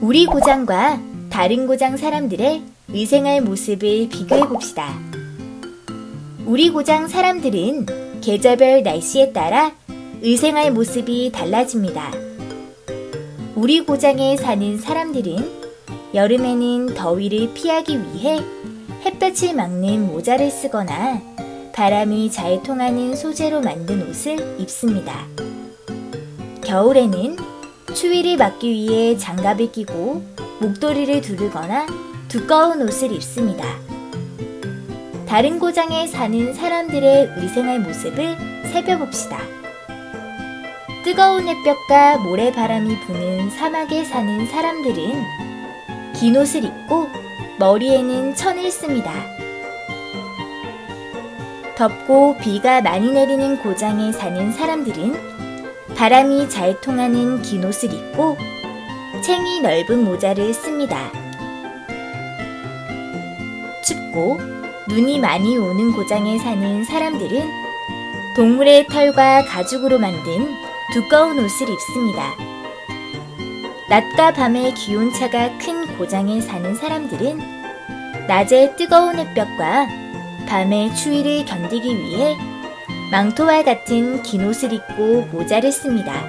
우리 고장과 다른 고장 사람들의 의생할 모습을 비교해 봅시다. 우리 고장 사람들은 계절별 날씨에 따라 의생할 모습이 달라집니다. 우리 고장에 사는 사람들은 여름에는 더위를 피하기 위해 햇볕을 막는 모자를 쓰거나 바람이 잘 통하는 소재로 만든 옷을 입습니다. 겨울에는 추위를 막기 위해 장갑을 끼고 목도리를 두르거나 두꺼운 옷을 입습니다. 다른 고장에 사는 사람들의 의생할 모습을 살펴봅시다. 뜨거운 햇볕과 모래바람이 부는 사막에 사는 사람들은 긴 옷을 입고 머리에는 천을 씁니다. 덥고 비가 많이 내리는 고장에 사는 사람들은 바람이 잘 통하는 긴 옷을 입고 챙이 넓은 모자를 씁니다. 춥고 눈이 많이 오는 고장에 사는 사람들은 동물의 털과 가죽으로 만든 두꺼운 옷을 입습니다. 낮과 밤의 기온차가 큰 고장에 사는 사람들은 낮의 뜨거운 햇볕과 밤의 추위를 견디기 위해 망토와 같은 긴 옷을 입고 모자를 씁니다.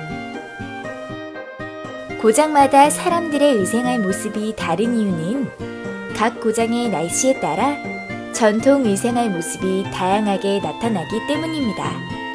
고장마다 사람들의 의생할 모습이 다른 이유는 각 고장의 날씨에 따라 전통 의생할 모습이 다양하게 나타나기 때문입니다.